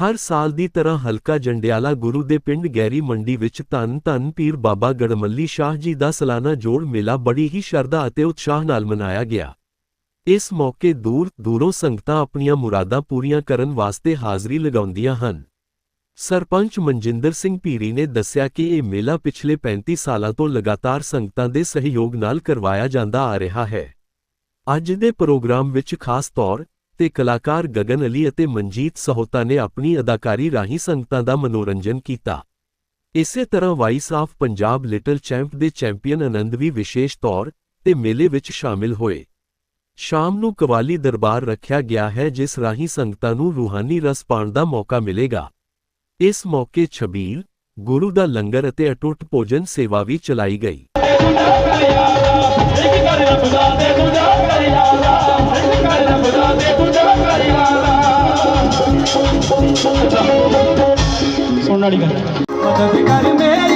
ਹਰ ਸਾਲ ਦੀ ਤਰ੍ਹਾਂ ਹਲਕਾ ਜੰਡਿਆਲਾ ਗੁਰੂ ਦੇ ਪਿੰਡ ਗੈਰੀ ਮੰਡੀ ਵਿੱਚ ਧੰਨ ਧੰਨ ਪੀਰ ਬਾਬਾ ਗੜਮੱਲੀ ਸ਼ਾਹ ਜੀ ਦਾ ਸਾਲਾਨਾ ਜੋੜ ਮੇਲਾ ਬੜੀ ਹੀ ਸ਼ਰਧਾ ਅਤੇ ਉਤਸ਼ਾਹ ਨਾਲ ਮਨਾਇਆ ਗਿਆ। ਇਸ ਮੌਕੇ ਦੂਰ ਦੂਰੋਂ ਸੰਗਤਾਂ ਆਪਣੀਆਂ ਮੁਰਾਦਾਂ ਪੂਰੀਆਂ ਕਰਨ ਵਾਸਤੇ ਹਾਜ਼ਰੀ ਲਗਾਉਂਦੀਆਂ ਹਨ। ਸਰਪੰਚ ਮਨਜਿੰਦਰ ਸਿੰਘ ਭੀਰੀ ਨੇ ਦੱਸਿਆ ਕਿ ਇਹ ਮੇਲਾ ਪਿਛਲੇ 35 ਸਾਲਾਂ ਤੋਂ ਲਗਾਤਾਰ ਸੰਗਤਾਂ ਦੇ ਸਹਿਯੋਗ ਨਾਲ ਕਰਵਾਇਆ ਜਾਂਦਾ ਆ ਰਿਹਾ ਹੈ। ਅੱਜ ਦੇ ਪ੍ਰੋਗਰਾਮ ਵਿੱਚ ਖਾਸ ਤੌਰ ਤੇ ਕਲਾਕਾਰ ਗਗਨ ਅਲੀ ਅਤੇ ਮਨਜੀਤ ਸਹੋਤਾ ਨੇ ਆਪਣੀ ਅਦਾਕਾਰੀ ਰਾਹੀਂ ਸੰਗਤਾਂ ਦਾ ਮਨੋਰੰਜਨ ਕੀਤਾ। ਇਸੇ ਤਰ੍ਹਾਂ voice of Punjab little champ ਦੇ ਚੈਂਪੀਅਨ ਆਨੰਦ ਵੀ ਵਿਸ਼ੇਸ਼ ਤੌਰ ਤੇ ਮੇਲੇ ਵਿੱਚ ਸ਼ਾਮਿਲ ਹੋਏ। ਸ਼ਾਮ ਨੂੰ ਕਵਾਲੀ ਦਰਬਾਰ ਰੱਖਿਆ ਗਿਆ ਹੈ, ਜਿਸ ਰਾਹੀਂ ਸੰਗਤਾਂ ਨੂੰ ਰੂਹਾਨੀ ਰਸ ਪਾਉਣ ਦਾ ਮੌਕਾ ਮਿਲੇਗਾ। ਇਸ ਮੌਕੇ ਛਬੀਲ, ਗੁਰੂ ਦਾ ਲੰਗਰ ਅਤੇ ਅਟੁੱਟ ਭੋਜਨ ਸੇਵਾ ਵੀ ਚਲਾਈ ਗਈ। ਵਾਲੀ ਗੱਲ ਹੈ। ਮਦਦ ਕਰ ਮੇਰੀ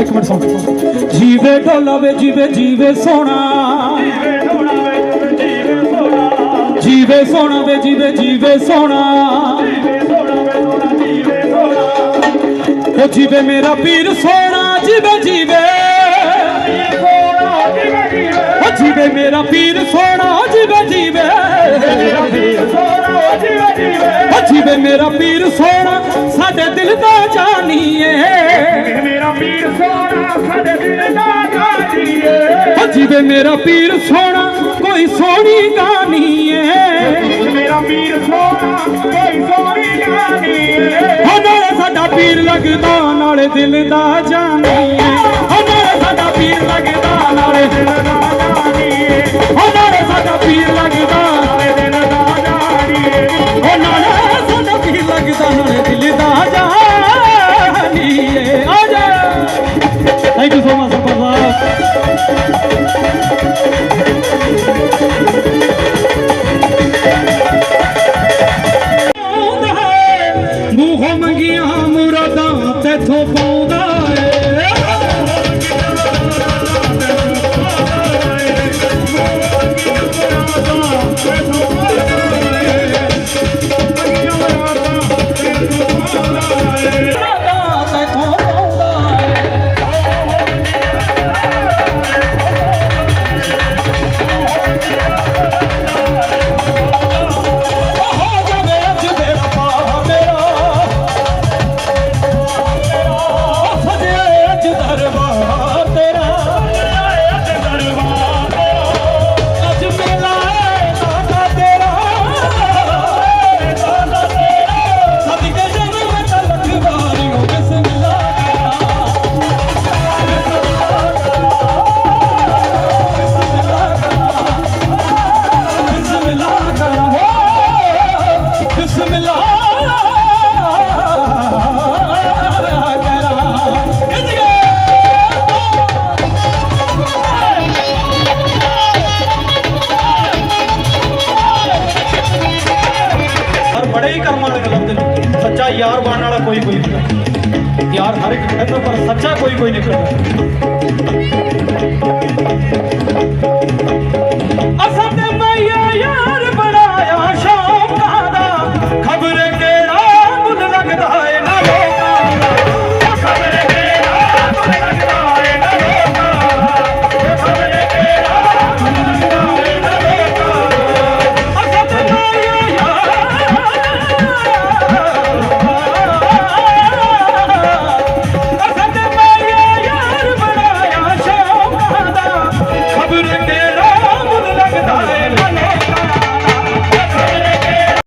ਇੱਕ ਮਿੰਟ ਸੁਣ। ਜੀਵੇ ਢੋਲਾਵੇ ਜੀਵੇ ਜੀਵੇ ਸੋਣਾ ਜੀਵੇ ਸੋਣਾ ਵੇ ਜੀਵੇ ਜੀਵੇ ਸੋਣਾ ਉਹ ਜੀਵੇ ਮੇਰਾ ਪੀਰ ਸੋਣਾ ਜੀਵੇ ਜੀਵੇ। ਉਹ ਜੀਵੇ ਮੇਰਾ ਪੀਰ ਸੋਣਾ ਜੀਵੇ ਮੇਰਾ ਪੀਰ ਸੋਣਾ ਸਾਡੇ ਦਿਲ ਦਾ ਜਾਨੀਏ। ਮੇਰਾ ਪੀਰ ਸੋਹਣਾ ਸਾਡੇ ਦਿਲ ਦਾ ਗਾਜੀਏ ਉਹ ਜੀਵੇ ਮੇਰਾ ਪੀਰ ਸੋਣਾ ਕੋਈ ਸੋਹਣੀ ਗਾਨੀ ਏ ਮੇਰਾ ਪੀਰ ਸੋਹਣਾ ਕੋਈ ਸੋਹਣੀ ਗਾਨੀ ਏ ਹੋ ਨਾਲੇ ਸਾਡਾ ਪੀਰ ਲੱਗਦਾ ਨਾਲੇ ਦਿਲ ਦਾ ਜਾਨੀ ਏ ਹੋ ਨਾਲੇ ਸਾਡਾ ਪੀਰ ਲੱਗਦਾ ਨਾਲੇ ਦਿਲ ਦਾ ਗਾਨੀ ਏ ਹੋ ਨਾਲੇ ਸਾਡਾ ਪੀਰ ਲੱਗਦਾ ਬੜੇ ਹੀ ਕਰਮਾਂ ਵਾਲੇ ਲੱਭਦੇ ਨੇ ਸੱਚਾ ਯਾਰ ਬਣਨ ਵਾਲਾ ਕੋਈ ਕੋਈ ਨਹੀਂ ਯਾਰ ਹਰ ਇੱਕ ਕਹਿੰਦਾ ਪਰ ਸੱਚਾ ਕੋਈ ਕੋਈ ਨਿਕਲਦਾ